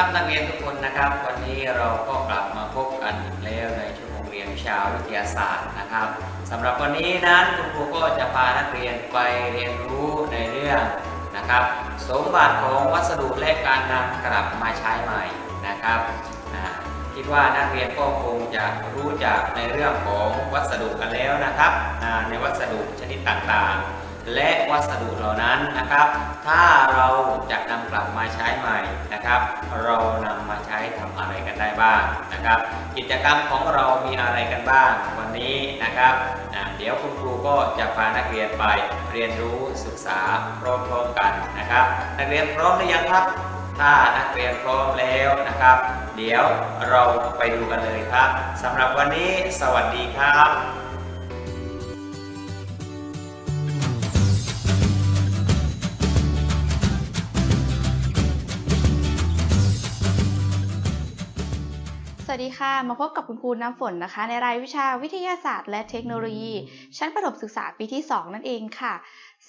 ครับนักเรียนทุกคนนะครับ วันนี้เราก็กลับมาพบกันอีกแล้วในชั่วโมงเรียนวิชาวิทยาศาสตร์นะครับสำหรับวันนี้นั้นคุณครูก็จะพานักเรียนไปเรียนรู้ในเรื่องนะครับ สมบัติของวัสดุและการนำกลับมาใช้ใหม่นะครับคิดว่านักเรียนก็คงจะรู้จักในเรื่องของวัสดุกันแล้วนะครับในวัสดุชนิดต่างๆ และวัสดุเหล่านั้นนะครับ ถ้าเราจะนำกลับมาใช้ใหม่นะครับ เรานำมาใช้ทำอะไรกันได้บ้างนะครับ กิจกรรมของเรามีอะไรกันบ้างวันนี้นะครับเดี๋ยวคุณครูก็จะพานักเรียนไปเรียนรู้ศึกษาพร้อมๆกันนะครับ นักเรียนพร้อมหรือยังครับ ถ้านักเรียนพร้อมแล้วนะครับ เดี๋ยวเราไปดูกันเลยครับสำหรับวันนี้สวัสดีครับ สวัสดีค่ะ มาพบกับคุณครูน้ำฝนนะคะ ในรายวิชาวิทยาศาสตร์ และเทคโนโลยี ชั้นประถมศึกษาปีที่ 2 นั่นเองค่ะ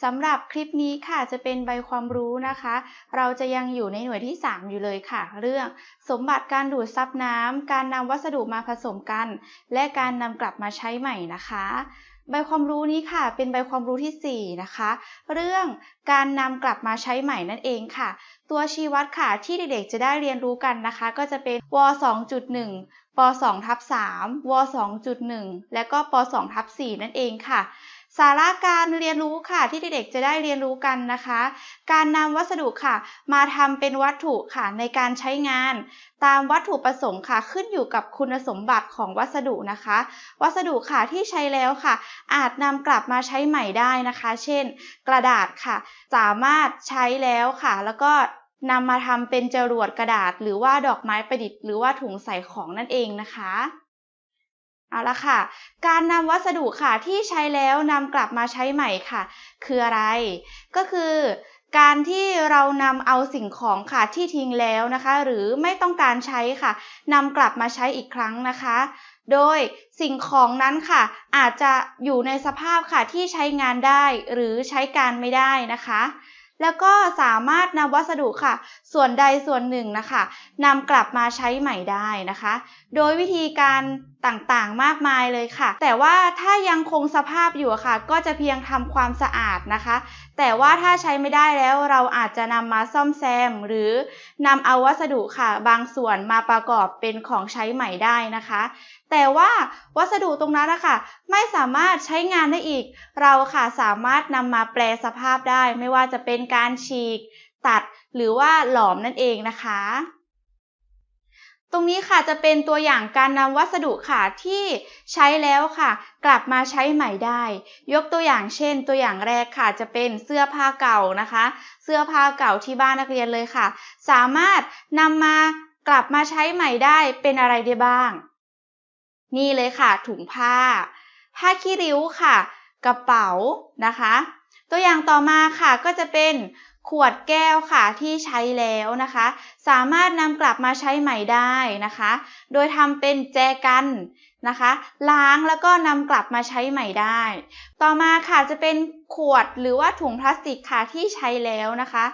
สำหรับคลิปนี้ค่ะจะเป็นใบความรู้นะคะ เราจะยังอยู่ในหน่วยที่ 3 อยู่เลยค่ะ เรื่องสมบัติการดูดซับน้ำการนำวัสดุมาผสมกัน และการนำกลับมาใช้ใหม่นะคะ ใบความรู้นี้ค่ะ เป็นใบความรู้ทีสี่ 4 นะคะ เรื่องการนำกลับมาใช้ใหม่นั่นเองค่ะ ตัวชี้วัดค่ะที่เด็กๆจะได้เรียนรู้กันนะคะ ก็จะเป็นว2.1ป2ทับ3ว2.1 และก็ป2ทับ4นั่นเองค่ะ สาระการเรียนรู้ค่ะที่เด็กๆจะได้เรียนรู้กันนะคะ การนำวัสดุค่ะ มาทำเป็นวัตถุค่ะในการใช้งาน ตามวัตถุประสงค์ค่ะขึ้นอยู่กับคุณสมบัติของวัสดุนะคะ วัสดุค่ะที่ใช้แล้วค่ะ อาจนำกลับมาใช้ใหม่ได้นะคะ เช่น กระดาษค่ะ สามารถใช้แล้วค่ะ แล้วก็นำมาทำเป็นจรวดกระดาษ หรือว่าดอกไม้ประดิษฐ์ หรือว่าถุงใส่ของนั่นเองนะคะ เอาละค่ะ การนำวัสดุค่ะที่ใช้แล้วนำกลับมาใช้ใหม่ค่ะ คืออะไร ก็คือการที่เรานำเอาสิ่งของค่ะที่ทิ้งแล้วนะคะ หรือไม่ต้องการใช้ค่ะนำกลับมาใช้อีกครั้งนะคะ โดยสิ่งของนั้นค่ะ อาจจะอยู่ในสภาพค่ะที่ใช้งานได้หรือใช้การไม่ได้นะคะ แล้วก็สามารถนำวัสดุค่ะ ส่วนใดส่วนหนึ่งนะคะนำกลับมาใช้ใหม่ได้นะคะ โดยวิธีการต่างๆมากมายเลยค่ะ แต่ว่าถ้ายังคงสภาพอยู่ค่ะ ก็จะเพียงทำความสะอาดนะคะ แต่ว่าถ้าใช้ไม่ได้แล้วเราอาจจะนำมาซ่อมแซม หรือนำเอาวัสดุค่ะ บางส่วนมาประกอบเป็นของใช้ใหม่ได้นะคะ แต่ว่าวัสดุตรงนั้นนะคะไม่สามารถใช้งานได้อีก เราค่ะสามารถนำมาแปลสภาพได้ ไม่ว่าจะเป็นการฉีก ตัดหรือว่าหลอมนั่นเองนะคะ ตรงนี้ค่ะจะเป็นตัวอย่างการนำวัสดุค่ะที่ใช้แล้วค่ะ กลับมาใช้ใหม่ได้ ยกตัวอย่างเช่น ตัวอย่างแรกค่ะจะเป็นเสื้อผ้าเก่านะคะ เสื้อผ้าเก่าที่บ้านนักเรียนเลยค่ะ สามารถนำมากลับมาใช้ใหม่ได้เป็นอะไรได้บ้าง นี่เลยค่ะ ถุงผ้า ผ้าขี้ริ้วค่ะ กระเป๋านะคะ ตัวอย่างต่อมาค่ะก็จะเป็น ขวดแก้วค่ะที่ใช้แล้วนะคะ สามารถนำกลับมาใช้ใหม่ได้นะคะ โดยทำเป็นแจกันนะคะ ล้างแล้วก็นำกลับมาใช้ใหม่ได้ ต่อมาค่ะจะเป็นขวดหรือว่าถุงพลาสติกค่ะที่ใช้แล้วนะคะ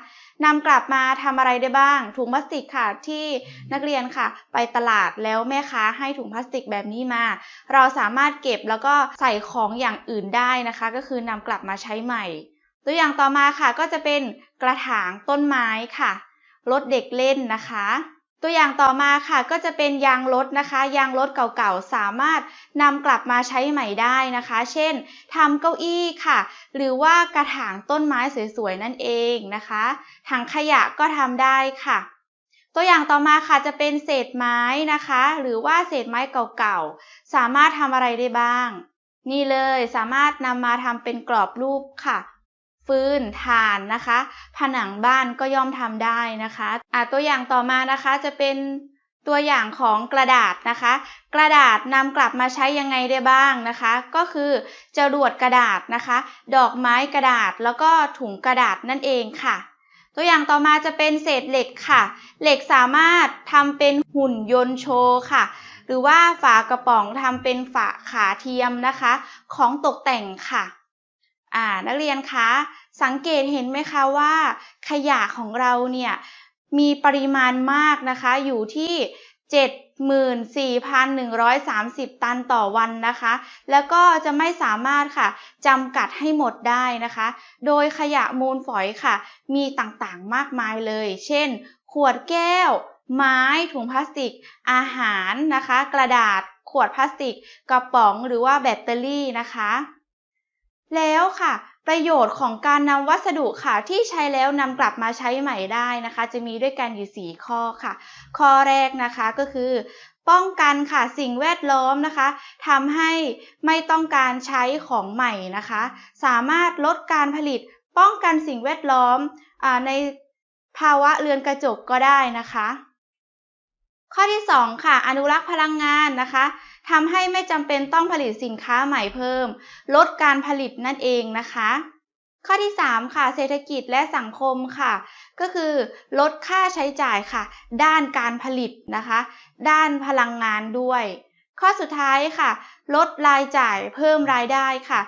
นำกลับมาทำอะไรได้บ้าง ถุงพลาสติกค่ะที่นักเรียนค่ะ ไปตลาดแล้วแม่ค้าให้ถุงพลาสติกแบบนี้มา เราสามารถเก็บแล้วก็ใส่ของอย่างอื่นได้นะคะ ก็คือนำกลับมาใช้ใหม่ ตัวอย่างต่อมาค่ะก็จะเป็นกระถางต้นไม้ค่ะ รถเด็กเล่นนะคะ ตัวอย่างต่อมาค่ะก็จะเป็นยางรถนะคะ ยางรถเก่าๆสามารถนำกลับมาใช้ใหม่ได้นะคะ เช่นทำเก้าอี้ค่ะ หรือว่ากระถางต้นไม้สวยๆนั่นเองนะคะถังขยะก็ทำได้ค่ะตัวอย่างต่อมาค่ะจะเป็นเศษไม้นะคะ หรือว่าเศษไม้เก่าๆ สามารถทำอะไรได้บ้าง นี่เลยสามารถนำมาทำเป็นกรอบรูปค่ะ ฟืนถ่านนะคะ ผนังบ้านก็ย่อมทำได้นะคะอะตัวอย่างต่อมานะคะจะเป็นตัวอย่างของกระดาษนะคะ กระดาษนำกลับมาใช้ยังไงได้บ้างนะคะ ก็คือจรวดกระดาษนะคะ ดอกไม้กระดาษแล้วก็ถุงกระดาษนั่นเองค่ะ ตัวอย่างต่อมาจะเป็นเศษเหล็กค่ะ เหล็กสามารถทำเป็นหุ่นยนต์โชว์ค่ะ หรือว่าฝากระป๋องทำเป็นฝาขาเทียมนะคะ ของตกแต่งค่ะ อ่านักเรียนคะสังเกตเห็นไหมคะว่า ขยะของเราเนี่ยมีปริมาณมากนะคะอยู่ที่ 74,130 ตันต่อวันนะคะ แล้วก็จะไม่สามารถค่ะจำกัดให้หมดได้นะคะ โดยขยะมูลฝอยค่ะ มีต่างๆมากมายเลย เช่น ขวดแก้ว ไม้ถุงพลาสติก อาหารนะคะ กระดาษ ขวดพลาสติก กระป๋องหรือว่าแบตเตอรี่นะคะ แล้วค่ะ ประโยชน์ของการนำวัสดุค่ะ ที่ใช้แล้วนำกลับมาใช้ใหม่ได้นะคะ จะมีด้วยกันอยู่ 4 ข้อค่ะ ข้อแรกนะคะก็คือ ป้องกันค่ะสิ่งแวดล้อมนะคะทำให้ไม่ต้องการใช้ของใหม่นะคะ สามารถลดการผลิต ป้องกันสิ่งแวดล้อมอในภาวะเรือนกระจกก็ได้นะคะ ข้อที่ 2 ค่ะ อนุรักษ์พลังงานนะคะ ทำให้ไม่จำเป็นต้องผลิตสินค้าใหม่เพิ่ม ลดการผลิตนั่นเองนะคะ ข้อที่ 3 ค่ะ เศรษฐกิจและสังคมค่ะ ก็คือ ลดค่าใช้จ่ายค่ะ ด้านการผลิตนะคะ ด้านพลังงานด้วย ข้อสุดท้ายค่ะ ลดรายจ่ายเพิ่มรายได้ค่ะ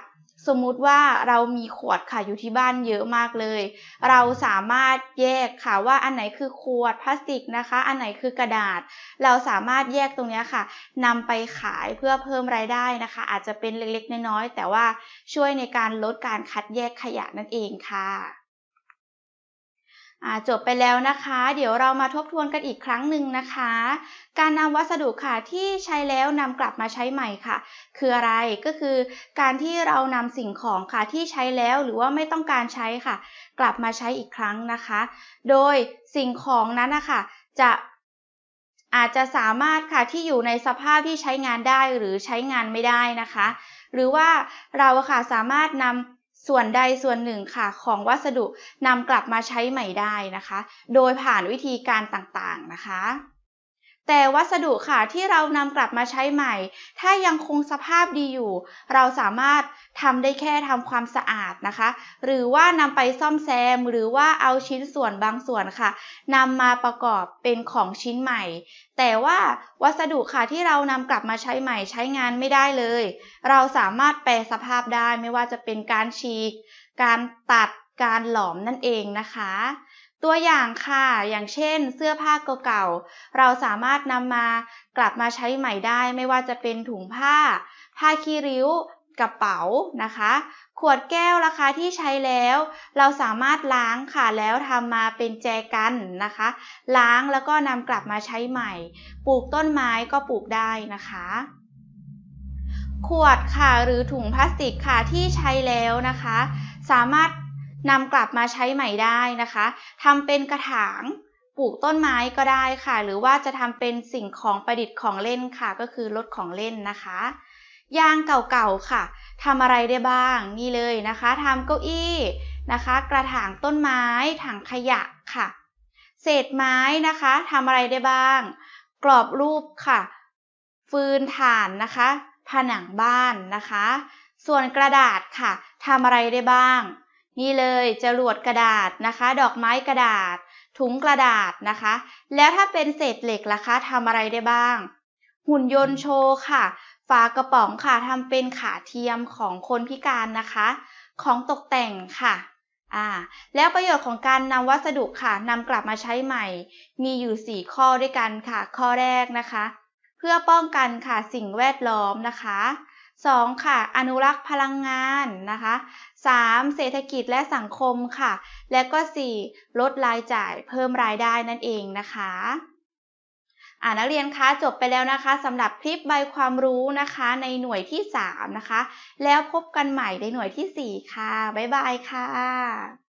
สมมุติว่าเรามีขวดค่ะอยู่ที่บ้านเยอะมากเลย เราสามารถแยกค่ะว่าอันไหนคือขวดพลาสติกนะคะ อันไหนคือกระดาษ เราสามารถแยกตรงนี้ค่ะนำไปขายเพื่อเพิ่มรายได้นะคะ อาจจะเป็นเล็กๆน้อยๆแต่ว่าช่วยในการลดการคัดแยกขยะนั่นเองค่ะ จบไปแล้วนะคะ เดี๋ยวเรามาทบทวนกันอีกครั้งหนึ่งนะคะ การนำวัสดุค่ะที่ใช้แล้วนำกลับมาใช้ใหม่ค่ะ คืออะไรก็คือ การที่เรานำสิ่งของค่ะที่ใช้แล้วหรือว่าไม่ต้องการใช้ค่ะ กลับมาใช้อีกครั้งนะคะ โดยสิ่งของนั้นนะคะจะอาจจะสามารถค่ะที่อยู่ในสภาพที่ใช้งานได้หรือใช้งานไม่ได้นะคะ หรือว่าเราค่ะสามารถนำ ส่วนใดส่วนหนึ่งค่ะของวัสดุนำกลับมาใช้ใหม่ได้นะคะ โดยผ่านวิธีการต่างๆนะคะ แต่วัสดุค่ะที่เรานำกลับมาใช้ใหม่ ถ้ายังคงสภาพดีอยู่ เราสามารถทำได้แค่ทำความสะอาดนะคะ หรือว่านำไปซ่อมแซม หรือว่าเอาชิ้นส่วนบางส่วนค่ะนำมาประกอบเป็นของชิ้นใหม่ แต่ว่าวัสดุค่ะที่เรานำกลับมาใช้ใหม่ใช้งานไม่ได้เลย เราสามารถแปลสภาพได้ไม่ว่าจะเป็นการฉีก การตัดการหลอมนั่นเองนะคะ ตัวอย่างค่ะ อย่างเช่น เสื้อผ้าเก่าๆ เราสามารถนำมากลับมาใช้ใหม่ได้ ไม่ว่าจะเป็นถุงผ้า ผ้าคีริ้ว กระเป๋านะคะ ขวดแก้วราคาที่ใช้แล้ว เราสามารถล้างค่ะ แล้วทำมาเป็นแจกันนะคะ ล้างแล้วก็นำกลับมาใช้ใหม่ ปลูกต้นไม้ก็ปลูกได้นะคะขวดค่ะหรือถุงพลาสติกค่ะที่ใช้แล้วนะคะ สามารถ นำกลับมาใช้ใหม่ได้นะคะทำเป็นกระถางปลูกต้นไม้ก็ได้ค่ะ หรือว่าจะทำเป็นสิ่งของประดิษฐ์ของเล่นค่ะ ก็คือรถของเล่นนะคะยางเก่าๆค่ะทำอะไรได้บ้างนี่เลยนะคะทำเก้าอี้นะคะ กระถางต้นไม้ถังขยะค่ะ เศษไม้นะคะทำอะไรได้บ้าง กรอบรูปค่ะ ฟืนถ่านนะคะ ผนังบ้านนะคะ ส่วนกระดาษค่ะทำอะไรได้บ้าง นี่เลยจรวดกระดาษนะคะ ดอกไม้กระดาษ ถุงกระดาษนะคะ แล้วถ้าเป็นเศษเหล็กล่ะคะทำอะไรได้บ้าง หุ่นยนต์โชว์ค่ะ ฝากระป๋องค่ะทำเป็นขาเทียมของคนพิการนะคะ ของตกแต่งค่ะอ่าแล้วประโยชน์ของการนำวัสดุค่ะนำกลับมาใช้ใหม่ มีอยู่ 4 ข้อด้วยกันค่ะ ข้อแรกนะคะ เพื่อป้องกันค่ะสิ่งแวดล้อมนะคะ 2. ค่ะ อนุรักษ์พลังงานนะคะ 3. เศรษฐกิจและสังคมค่ะ และก็ 4. ลดรายจ่ายเพิ่มรายได้นั่นเองนะคะอ่านักเรียนคะจบไปแล้วนะคะสำหรับคลิปใบความรู้นะคะในหน่วยที่ 3 นะคะ แล้วพบกันใหม่ในหน่วยที่ 4 ค่ะ บ๊ายบายค่ะ